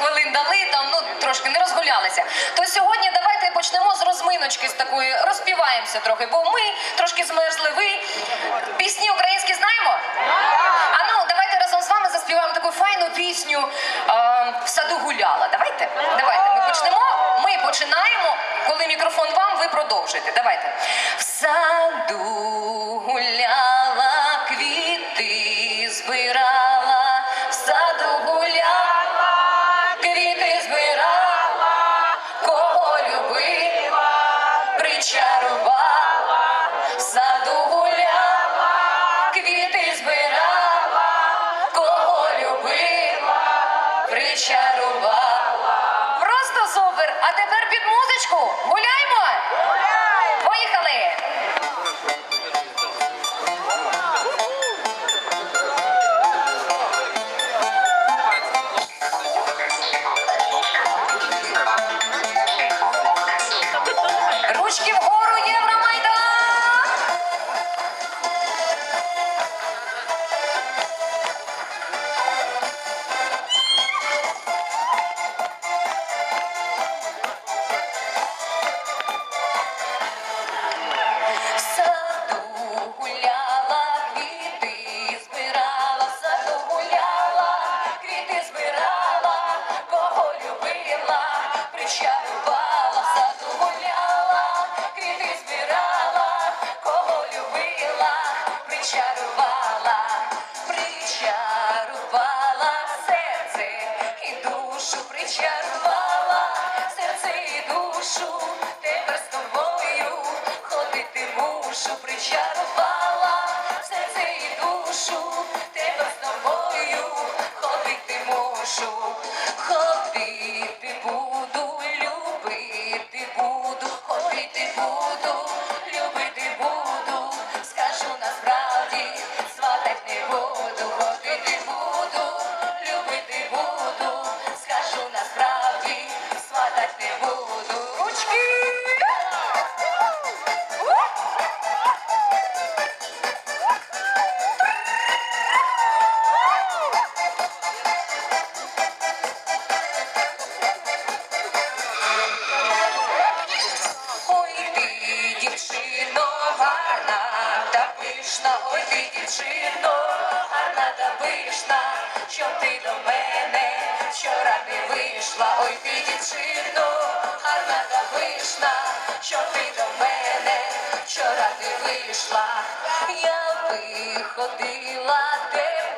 хвилин дали, там ну трошки не розгулялися. То сьогодні давайте почнемо з розминочки з такої, розпіваємося трохи, бо ми трошки змерзли. Ви пісні українські знаємо? А ну давайте разом з вами заспіваємо таку файну пісню в саду гуляла. Давайте, давайте ми почнемо. Ми починаємо, коли мікрофон вам, ви продовжуйте. Давайте в саду гуляла. ти ходила де.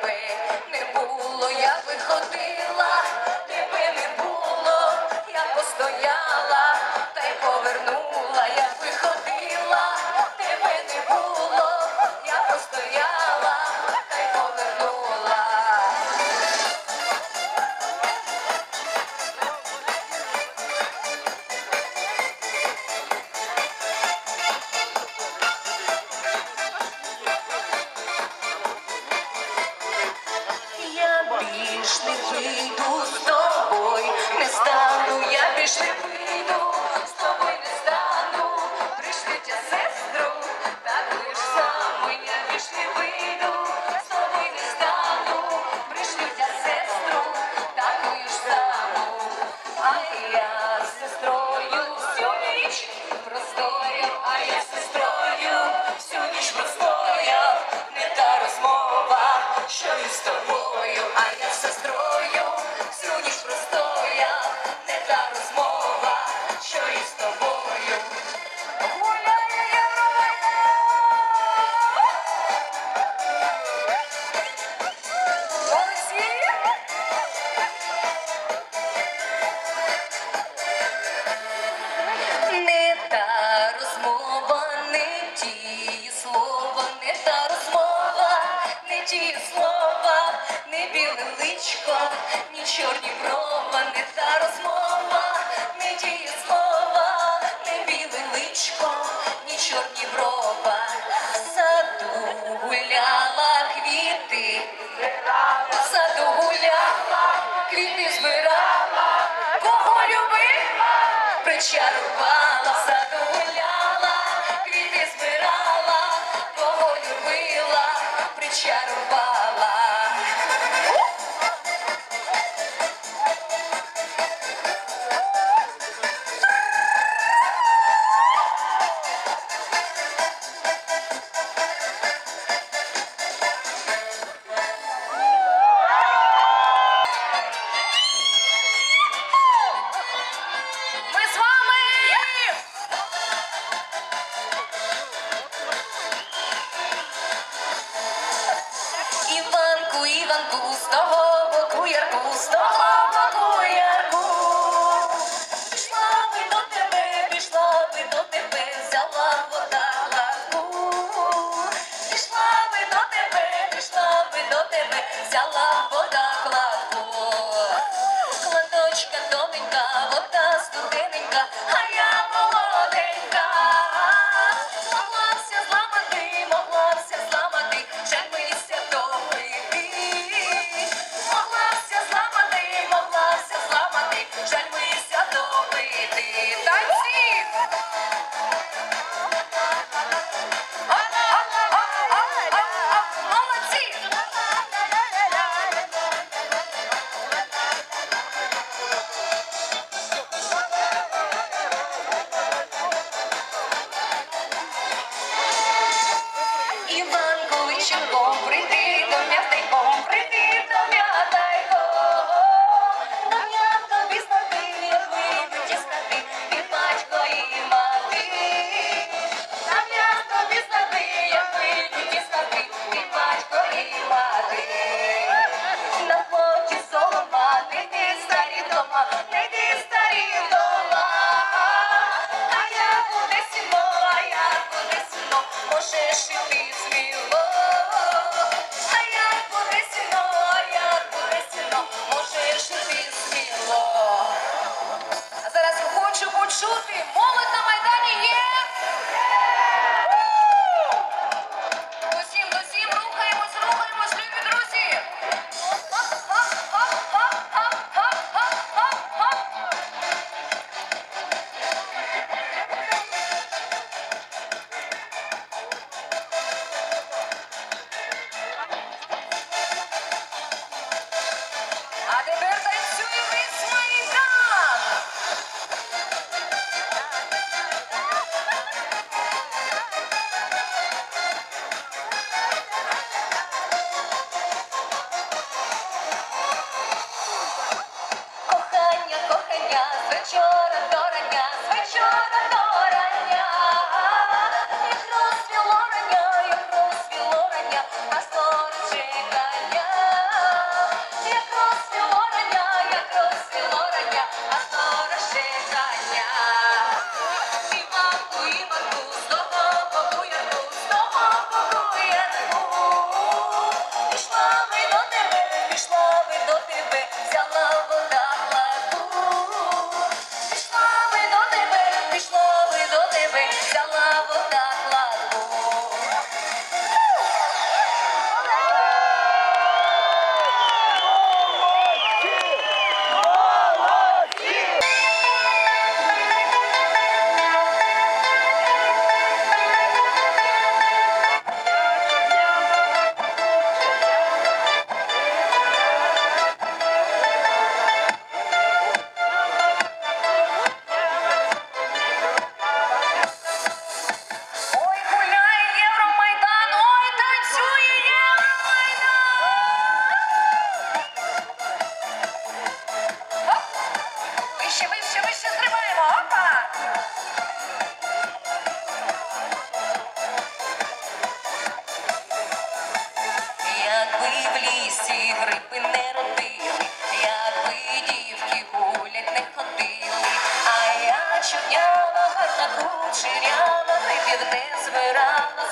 stop расширяла, и ты вдыхаешь,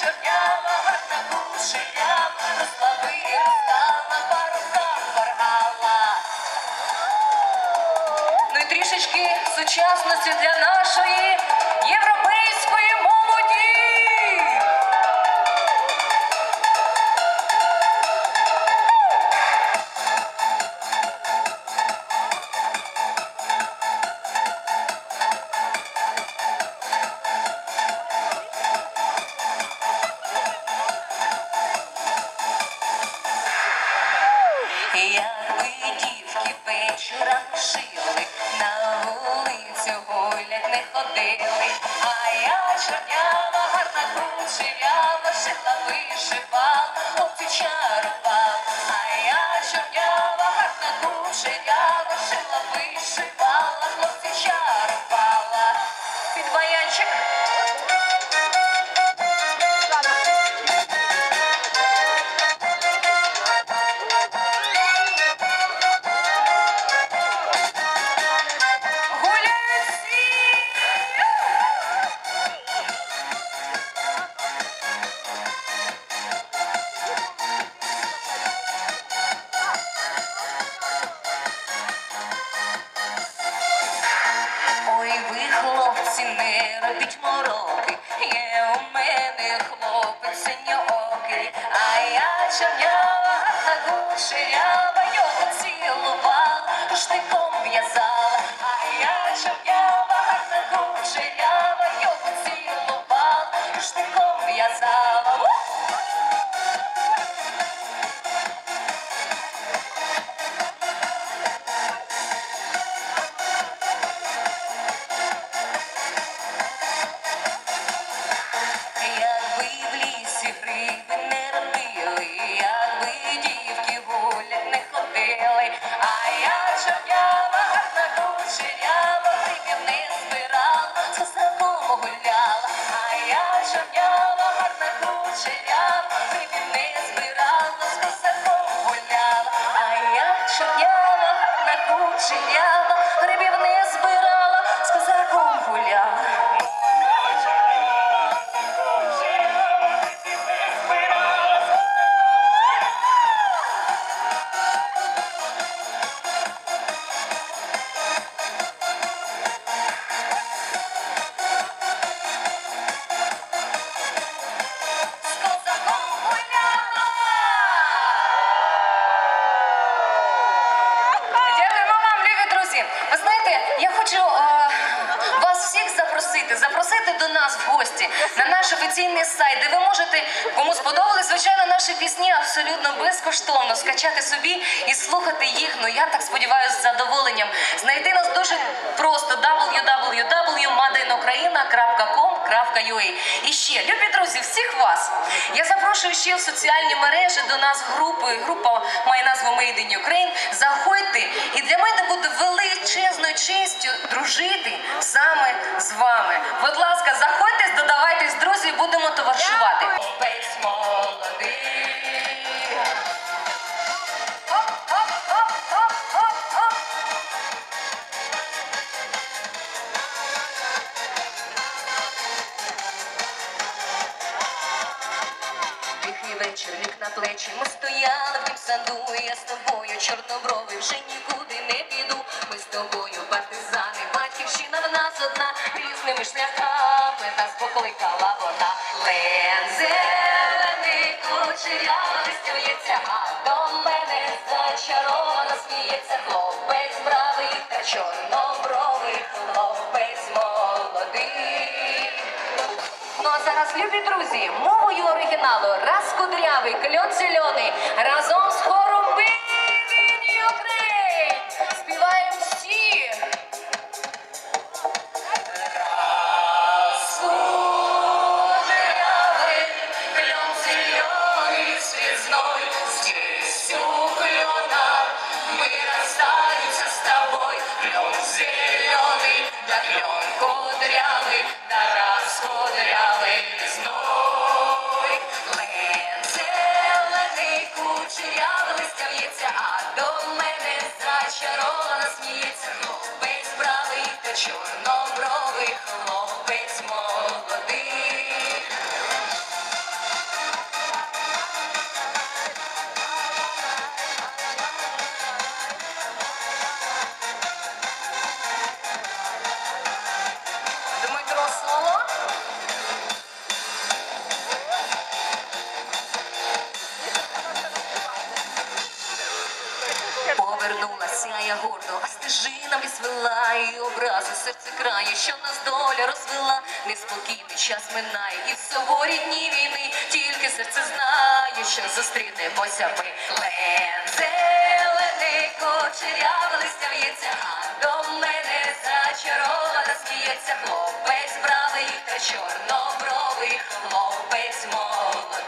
Чернява, гарна кушенява, розслаби і розстала, по. Ну і трішечки сучасності для нашої. Скачати собі і слухати їх. Ну я так сподіваюся, з задоволенням. Знайти нас дуже просто www.madeinукраїна.com.ua І ще, любі друзі, всіх вас. Я запрошую ще в соціальні мережі до нас групи. Група має назву Made in Ukraine. Заходьте, і для мене буде величезною честю дружити саме з вами. Будь ласка, заходьте, додавайтесь, друзі, будемо товаришувати. Плечі, ми стояли в тім саду, і я з тобою, чорнобровий, вже нікуди не піду. Ми з тобою партизани, батьківщина в нас одна, різними шляхами нас покликала вона. Лен зелений кучерявий стюється, а до мене зачаровано сміється хлопець друзі, мовою оригіналу раз кудрявий, кльон зелений, разом з хором гордо, а стежина і образи серце крає, що нас доля розвела, неспокійний час минає, і в суворі дні війни тільки серце знає, що зустрінемося ми. Лен зелений кучеряве листя в'ється, а до мене зачарована сміється хлопець бравий та чорнобровий, хлопець молодий.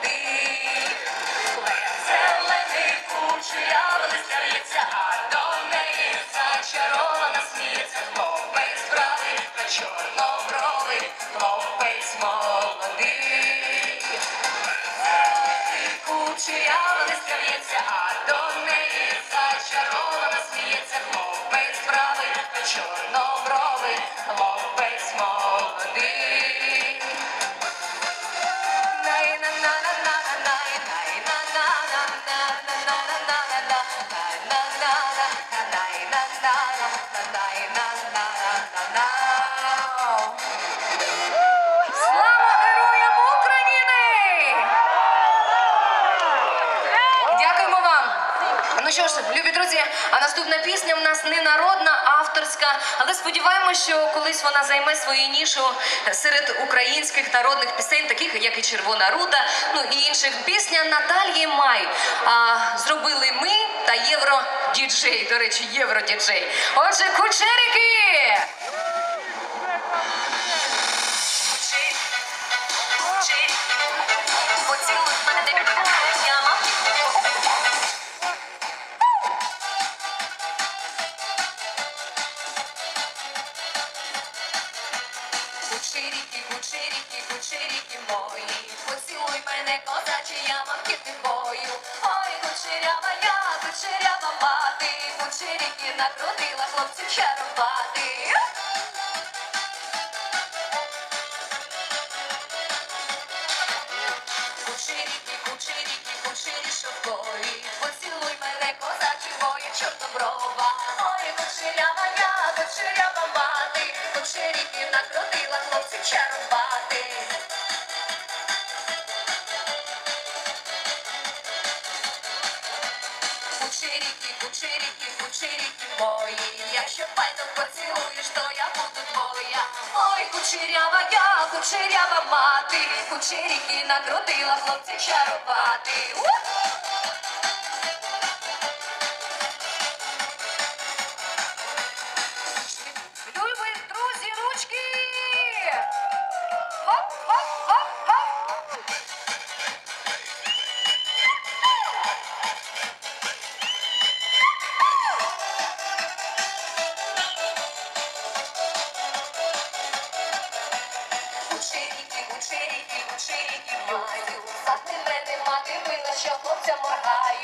Що ж, любі друзі, а наступна пісня в нас не народна, авторська, але сподіваємося, що колись вона займе свою нішу серед українських народних пісень, таких як і Червона Рута, ну і інших. Пісня Наталії Май. А, зробили ми та Євро діджей. До речі, Євро діджей. Отже, кучерики! Накрутила хлопців чарувати. Кучеріки, кучеріки мої, якщо пальцем поцілуєш, то я буду твоя. Ой, кучерява я, кучерява мати, кучеріки накрутила хлопці чарувати. Що хлопця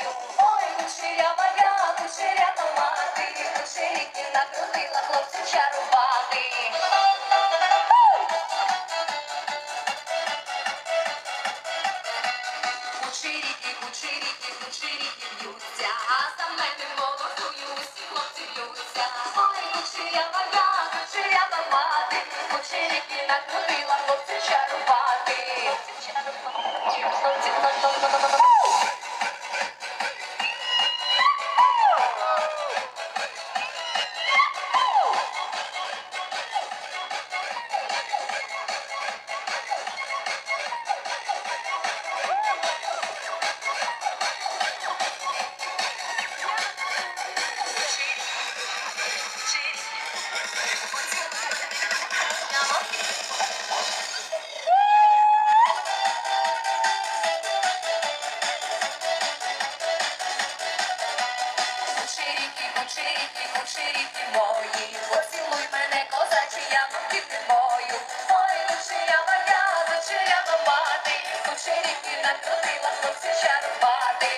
мої, поцілуй мене, козачі, я мовки мою. Ой, кучерява я, кучерява мати, кучеріки накрутила хлопці чарувати.